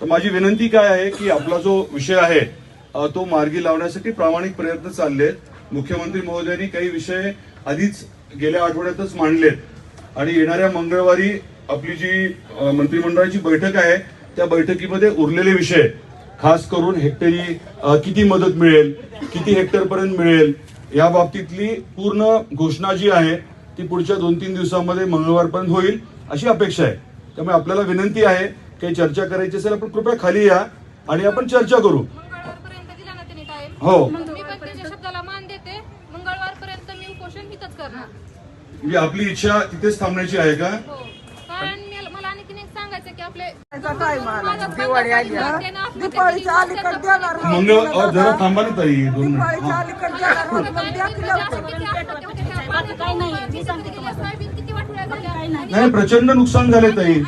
तर माझी विनंती काय आहे की आपला जो विषय आहे तो मार्गी लावण्यासाठी प्रामाणिक प्रयत्न चालले मुख्यमंत्री महोदयांनी काही विषय आधीच गेल्या आठवड्यातच मांडलेत. आणि येणाऱ्या मंगळवारी आपली जी मंत्रिमंडळाची बैठक आहे त्या बैठकीमध्ये उरलेले विषय खास करून हेक्टरी किती मदत मिळेल किती हेक्टर पर्यंत मिळेल या बाबतीतली पूर्ण घोषणा जी आहे ती पुढच्या दोन तीन दिवसामध्ये मंगळवारपर्यंत होईल अशी अपेक्षा आहे. त्यामुळे आपल्याला विनंती आहे काही चर्चा करायची असेल आपण कृपया खाली या आणि आपण चर्चा करू मंगळवारपर्यंत दिला ना त्यांनी टाइम हो. मी पण त्याच्या शब्दाला मान देते मंगळवारपर्यंत मी उपोषण हिथंच करणार म्हणजे आपली इच्छा तिथेच थांबण्याची आहे का हो कारण मला- मला आणखीन एक सांगायचं की आपले time आला. माझा दिवाळी आली पंधरा. त्यांना आत्महत्या दिवाळीच्या केली. अलीकडे देणार. मंगळ अ, जरा थांबा ना ताई दोन मिनिट दिवाळीच्या हा. अलीकडे देणार. मग द्या की लवकर. किती आत्महत्या होत्या ह्या पाण्यात? काही नाही, मी सांगते किती सोयाबीन किती वाटोळ्या झाल्या? नाही प्रचंड नुकसान झाले ताई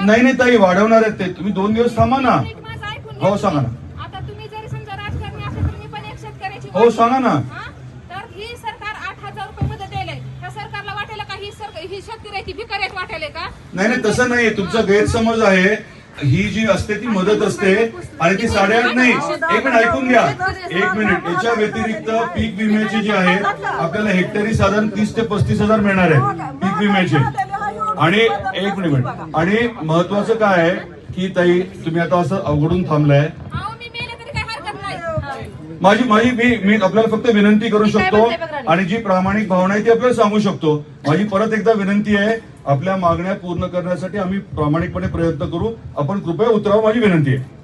नाही नाही ताई वाढवणार आहेत ते. तुम्ही दोन दिवस थांबा ना. हो, घ्या. सांगा ना. आता तुम्ही जरी समजा राजकारणी असेल तर मी पण एक शेतकऱ्याची हो सांगा ना. हा? तर ही सरकार आठ हजार रुपये मदत द्यायला त्या सरकारला वाटेल का ही सरकार ही शेतकऱ्याची भिकाऱ्यात वाटेल का? नाही नाही तसं नाही तुमचा गैरसमज आहे. ही जी असते ती मदत असते आणि ती साडेआठ नाही. एक मिनिट ऐकून घ्या. एक मिनिट. याच्या व्यतिरिक्त पीक विम्याचे जे आहे आपल्याला हेक्टरी साधारण तीस ते पस्तीस हजार मिळणार आहे. पीक विम्याचे. आणि एक मिनिट आणि महत्वाचं काय आहे की ताई तुम्ही आता असं अवघडून थांबलाय? अहो मी मेले तरी काही हरकत नाही. माझी माझी मी मी आपल्याला फक्त विनंती करू शकतो आणि जी प्रामाणिक भावना आहे ती आपल्याला सांगू शकतो. माझी परत एकदा विनंती आहे आपल्या मागण्या पूर्ण करण्यासाठी आम्ही प्रामाणिकपणे प्रयत्न करू. आपण कृपया उतरावं माझी विनंती आहे.